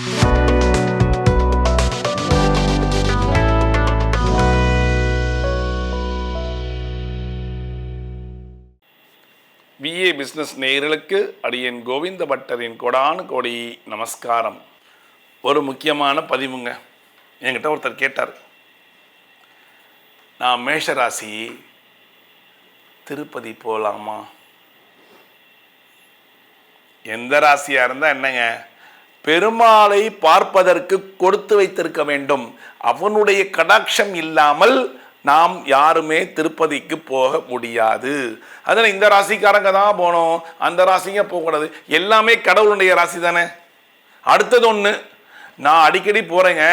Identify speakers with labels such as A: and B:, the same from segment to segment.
A: VA business நேயர்களுக்கு அடியன் கோவிந்த பட்டரின் கொடானு கோடி நமஸ்காரம். ஒரு முக்கியமான பதிவுங்க. என்கிட்ட ஒருத்தர் கேட்டார். நான் மேஷராசி திருப்பதி போகலாமா எந்த ராசியாக இருந்தால் என்னங்க? பெருமாளை பார்ப்பதற்கு கொடுத்து வைத்திருக்க வேண்டும். அவனுடைய கடாட்சம் இல்லாமல் நாம் யாருமே திருப்பதிக்கு போக முடியாது. அதில் இந்த ராசிக்காரங்க தான் போனோம் அந்த ராசிங்க போகக்கூடாது. எல்லாமே கடவுளுடைய ராசி தானே. அடுத்தது ஒன்று நான் அடிக்கடி போகிறேங்க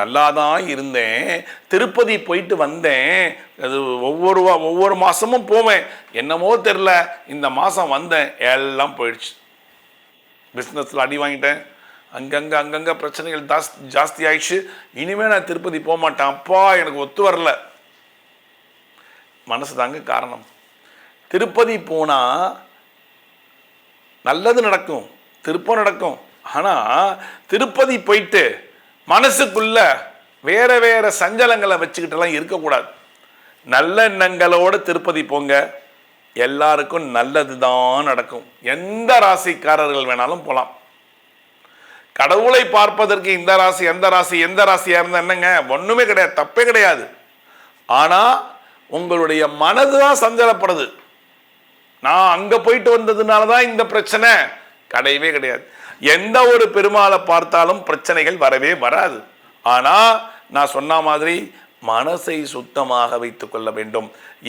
A: நல்லா தான் இருந்தேன். திருப்பதி போயிட்டு வந்தேன். அது ஒவ்வொரு ஒவ்வொரு மாதமும் போவேன். என்னமோ தெரில இந்த மாதம் வந்தேன். எல்லாம் போயிடுச்சு. பிஸ்னஸில் அடி வாங்கிட்டேன். அங்கங்கே அங்கங்கே பிரச்சனைகள் ஜாஸ் ஜாஸ்தி ஆயிடுச்சு. இனிமேல் நான் திருப்பதி போக மாட்டேன். அப்பா எனக்கு ஒத்து வரல. மனசு தாங்க காரணம். திருப்பதி போனால் நல்லது நடக்கும். திருப்பம் நடக்கும். ஆனால் திருப்பதி போயிட்டு மனசுக்குள்ள வேற வேற சஞ்சலங்களை வச்சுக்கிட்டெல்லாம் இருக்கக்கூடாது. நல்ல எண்ணங்களோட திருப்பதி போங்க. எல்லாருக்கும் நல்லது தான் நடக்கும். எந்த ராசிக்காரர்கள் வேணாலும் போகலாம் கடவுளை பார்ப்பதற்கு இந்த ராசி எந்த ராசி எந்த ராசியாக இருந்தால் என்னங்க? ஒன்றுமே கிடையாது தப்பே கிடையாது. ஆனால் உங்களுடைய மனது தான் சஞ்சலப்படுது. நான் அங்கே போயிட்டு வந்ததுனால தான் இந்த பிரச்சனை. கிடையவே கிடையாது. எந்த ஒரு பெருமாளை பார்த்தாலும் பிரச்சனைகள் வரவே வராது. ஆனால் நான் சொன்ன மாதிரி மனசை சுத்தமாக வைத்துக் கொள்ள வேண்டும்.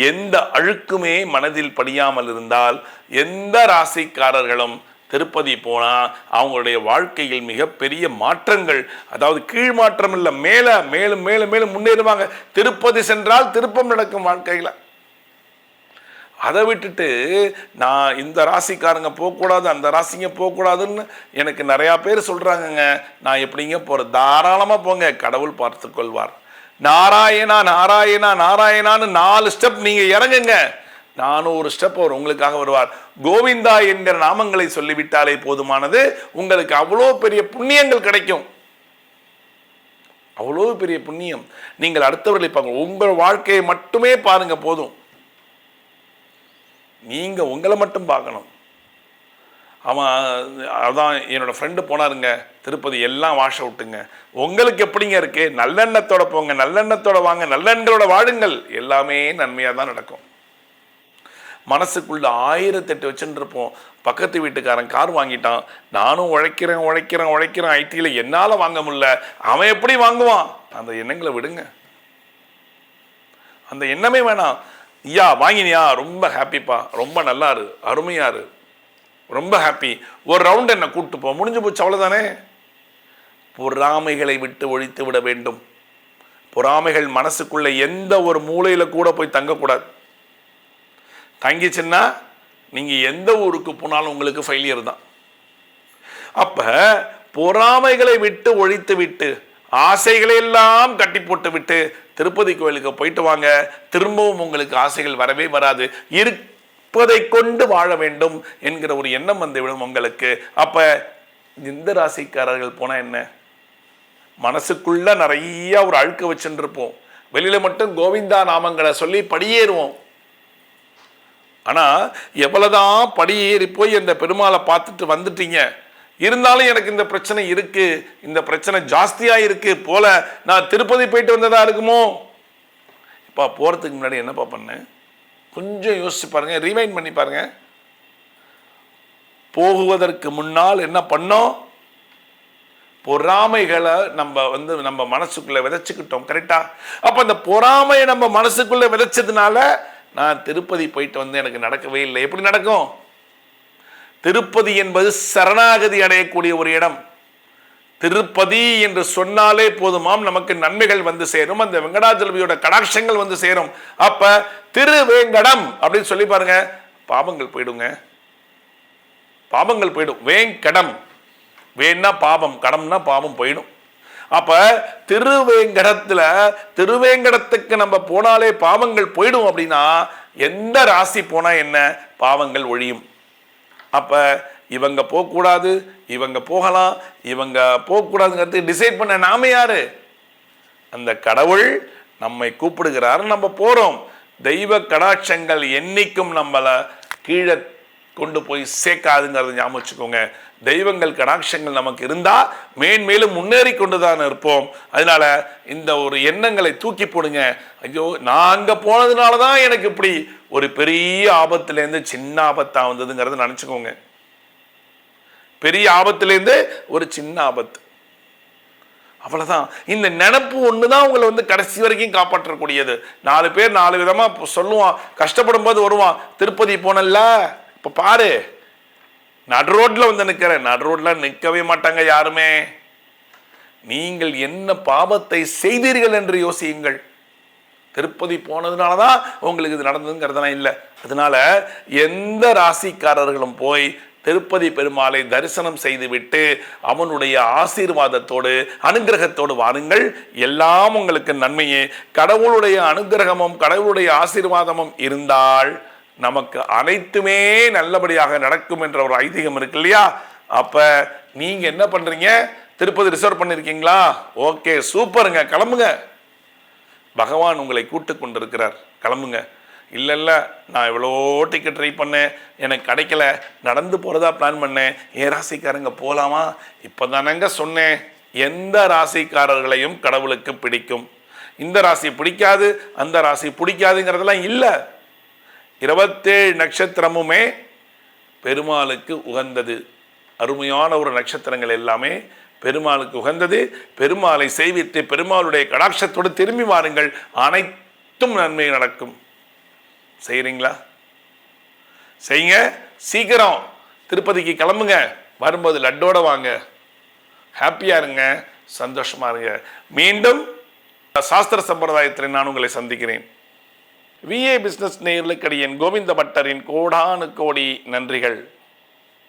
A: எந்த அழுக்குமே மனதில் படியாமல் இருந்தால் எந்த ராசிக்காரர்களும் திருப்பதி போனா அவங்களுடைய வாழ்க்கையில் மிகப்பெரிய மாற்றங்கள் அதாவது கீழ் மாற்றம் இல்லை மேல மேலும் மேலும் மேலும் முன்னேறுவாங்க. திருப்பதி சென்றால் திருப்பம் நடக்கும் வாழ்க்கையில. அதை விட்டுட்டு நான் இந்த ராசிக்காரங்க போகக்கூடாது அந்த ராசிங்க போகக்கூடாதுன்னு எனக்கு நிறையா பேர் சொல்கிறாங்கங்க நான் எப்படிங்க போகிற தாராளமாக போங்க கடவுள் பார்த்து கொள்வார். நாராயணா நாராயணா நாராயணான்னு நாலு ஸ்டெப் நீங்கள் இறங்குங்க. நானூறு ஸ்டெப் அவர் உங்களுக்காக வருவார். கோவிந்தா என்கிற நாமங்களை சொல்லிவிட்டாலே போதுமானது. உங்களுக்கு அவ்வளோ பெரிய புண்ணியங்கள் கிடைக்கும். அவ்வளோ பெரிய புண்ணியம். நீங்கள் அடுத்தவர்களை பாருங்க உங்கள் வாழ்க்கையை மட்டுமே பாருங்க போதும். நீங்க உங்களை மட்டும் பார்க்கணும். அவன் அதான் என்னோடய ஃப்ரெண்டு போனாருங்க. திருப்பதி எல்லாம் வாஷ விட்டுங்க உங்களுக்கு எப்படிங்க இருக்குது நல்லெண்ணத்தோட போங்க நல்லெண்ணத்தோட வாங்க நல்லெண்களோட வாழுங்கள். எல்லாமே நன்மையாக தான் நடக்கும். மனசுக்குள்ள ஆயிரத்தெட்டு வச்சுருப்போம் பக்கத்து வீட்டுக்காரன் கார் வாங்கிட்டான். நானும் உழைக்கிறேன் உழைக்கிறேன் உழைக்கிறேன். ஐடியில் என்னால் வாங்க முடியல. அவன் எப்படி வாங்குவான்? அந்த எண்ணங்களை விடுங்க. அந்த எண்ணமே வேணாம். ஐயா வாங்கினியா? ரொம்ப ஹாப்பிப்பா ரொம்ப நல்லாரு. அருமையாரு இரு. ரொம்ப ஹாப்பி ஒரு ரவுண்ட் என்ன கூட்டு போ. முடிஞ்சு போச்சு அவ்வளோதானே பொறாமைகளை விட்டு ஒழித்து விட வேண்டும். பொறாமைகள் மனசுக்குள்ள எந்த ஒரு மூலையில கூட போய் தங்கக்கூடாது. தங்கிச்சுன்னா நீங்க எந்த ஊருக்கு போனாலும் உங்களுக்கு ஃபெயிலியர் தான். அப்ப பொறாமைகளை விட்டு ஒழித்து விட்டு ஆசைகளை எல்லாம் கட்டி போட்டு விட்டு திருப்பதி கோயிலுக்கு போயிட்டு வாங்க. திரும்பவும் உங்களுக்கு ஆசைகள் வரவே வராது. இருப்பதை கொண்டு வாழ வேண்டும் என்கிற ஒரு எண்ணம் வந்துவிடும் உங்களுக்கு. அப்ப இந்த ராசிக்காரர்கள் போனா என்ன? மனசுக்குள்ள நிறைய ஒரு அழுக்க வச்சுருப்போம் வெளியில் வெளியில மட்டும் கோவிந்தா நாமங்களை சொல்லி படியேறுவோம். ஆனா எவ்வளவுதான் படியேறி போய் அந்த பெருமாளை பார்த்துட்டு வந்துட்டீங்க. இருந்தாலும் எனக்கு இந்த பிரச்சனை இருக்கு. இந்த பிரச்சனை ஜாஸ்தியா இருக்கு. போல நான் திருப்பதி போயிட்டு வந்ததா இருக்குமோ? இப்ப போறதுக்கு முன்னாடி என்னப்பா பண்ணேன் கொஞ்சம் யோசிச்சு பாருங்க ரீமைண்ட் பண்ணி பாருங்க. போகுவதற்கு முன்னால் என்ன பண்ணோம்? பொறாமைகளை நம்ம வந்து நம்ம மனசுக்குள்ள விதைச்சுக்கிட்டோம் கரெக்டா அப்ப அந்த பொறாமையை நம்ம மனசுக்குள்ள விதைச்சதுனால நான் திருப்பதி போயிட்டு வந்து எனக்கு நடக்கவே இல்லை. எப்படி நடக்கும்? திருப்பதி என்பது சரணாகதி அடையக்கூடிய ஒரு இடம். திருப்பதி என்று சொன்னாலே போதுமாம். நமக்கு நன்மைகள் வந்து சேரும். அந்த வெங்கடாஜலபியோட கடாட்சங்கள் வந்து சேரும். அப்ப திருவேங்கடம் அப்படின்னு சொல்லி பாருங்க. பாபங்கள் போயிடுங்க. பாபங்கள் போயிடும். வேங்கடம். வேணா பாபம். கடம்னா பாவம் போயிடும். அப்ப திருவேங்கடத்துல திருவேங்கடத்துக்கு நம்ம போனாலே பாவங்கள் போயிடும் அப்படின்னா எந்த ராசி போனா என்ன? பாவங்கள் ஒழியும். அப்ப இவங்க போகக்கூடாது இவங்க போகலாம் இவங்க போகக்கூடாதுங்கிறது டிசைட் பண்ண நாம யாரு? அந்த கடவுள் நம்மை கூப்பிடுகிறார் நம்ம போறோம். தெய்வ கடாட்சங்கள் என்னைக்கும் நம்மளை கீழே கொண்டு போய் சேர்க்காதுங்கிறத ஞாபகம் வச்சுக்கோங்க. தெய்வங்கள் கடாட்சங்கள் நமக்கு இருந்தா மேன்மேலும் முன்னேறி கொண்டு தான் இருப்போம். அதனால இந்த ஒரு எண்ணங்களை தூக்கி போடுங்க. ஐயோ நான் அங்கே போனதுனால தான் எனக்கு இப்படி ஒரு பெரிய ஆபத்துலேருந்து சின்ன ஆபத்தாக வந்ததுங்கிறத நினச்சிக்கோங்க. பெரிய ஆபத்துலேருந்து ஒரு சின்ன ஆபத்து. அவ்வளோதான் இந்த நினப்பு ஒன்று தான் உங்களை வந்து கடைசி வரைக்கும் காப்பாற்றக்கூடியது. நாலு பேர் நாலு விதமாக சொல்லுவான். கஷ்டப்படும் போது வருவான். திருப்பதி போனல்ல? இப்போ பாரு. நடு ரோட்டில் வந்து நிற்கிறேன் நடு ரோட்டில் நிற்கவே மாட்டாங்க யாருமே. நீங்கள் என்ன பாவத்தை செய்தீர்கள் என்று யோசியுங்கள். திருப்பதி போனதுனால தான் உங்களுக்கு இது நடந்ததுங்கிறதெல்லாம் இல்லை. அதனால எந்த ராசிக்காரர்களும் போய் திருப்பதி பெருமாளை தரிசனம் செய்துவிட்டு அவனுடைய ஆசீர்வாதத்தோடு அனுகிரகத்தோடு வாருங்கள். எல்லாம் உங்களுக்கு நன்மையே. கடவுளுடைய அனுகிரகமும் கடவுளுடைய ஆசீர்வாதமும் இருந்தால் நமக்கு அனைத்துமே நல்லபடியாக நடக்கும் என்ற ஒரு ஐதீகம் இருக்கு இல்லையா? அப்ப நீங்க என்ன பண்றீங்க? திருப்பதி ரிசர்வ் பண்ணிருக்கீங்களா? ஓகே சூப்பருங்க கிளம்புங்க. பகவான் உங்களை கூட்டு கொண்டிருக்கிறார். கிளம்புங்க. இல்லை இல்லை நான் எவ்வளோ டிக்கெட் ட்ரை பண்ணேன் எனக்கு கிடைக்கல நடந்து போகிறதா பிளான் பண்ணேன். ஏன் ராசிக்காரங்க போகலாமா இப்போ தானங்க சொன்னேன் எந்த ராசிக்காரர்களையும் கடவுளுக்கு பிடிக்கும். இந்த ராசி பிடிக்காது அந்த ராசி பிடிக்காதுங்கிறதெல்லாம் இல்லை. இருபத்தேழு நட்சத்திரமுமே பெருமாளுக்கு உகந்தது. அருமையான ஒரு நட்சத்திரங்கள் எல்லாமே பெருமாளுக்கு உகந்தது. பெருமாளை செய்வித்து பெருமாளுடைய கடாட்சத்தோடு திரும்பி வாருங்கள். அனைத்தும் நன்மை நடக்கும். செய்கிறீங்களா செய்யுங்க. சீக்கிரம். திருப்பதிக்கு கிளம்புங்க. வரும்போது லட்டோட வாங்க. ஹாப்பியா இருங்க. சந்தோஷமா இருங்க. மீண்டும் சாஸ்திர சம்பிரதாயத்தில் நான் உங்களை சந்திக்கிறேன். விஏ பிஸ்னஸ் நேயர்களுக்கு கோவிந்த பட்டரின் கோடானு கோடி நன்றிகள்.